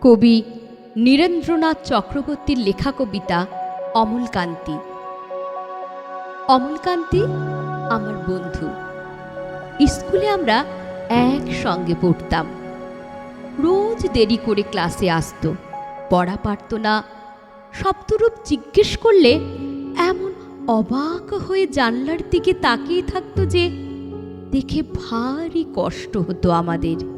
কবি নীরেন্দ্রনাথ চক্রবর্তীর লেখা কবিতা অমলকান্তি। অমলকান্তি আমার বন্ধু। স্কুলে আমরা একসঙ্গে পড়তাম। রোজ দেরি করে ক্লাসে আসতো। পড়া পারতো না। সপ্তরূপ জিজ্ঞেস করলে এমন অবাক হয়ে জানলার দিকে তাকিয়ে থাকতো যে দেখে ভারী কষ্ট হতো আমাদের।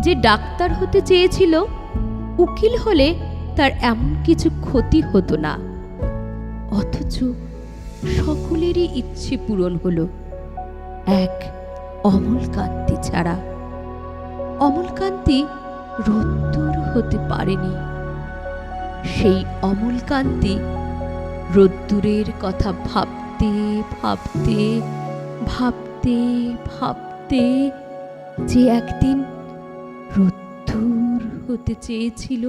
যে ডাক্তার হতে চেয়েছিল, উকিল হলে তার এমন কিছু ক্ষতি হতো না। অথচ সকলেরই ইচ্ছে পূরণ হলো, এক অমলকান্তি ছাড়া। অমলকান্তি রোদ্দুর হতে পারেনি। সেই অমলকান্তি রোদ্দুরের কথা ভাবতে ভাবতে ভাবতে ভাবতে যে একদিন রোদ্দুর হতে চেয়েছিল।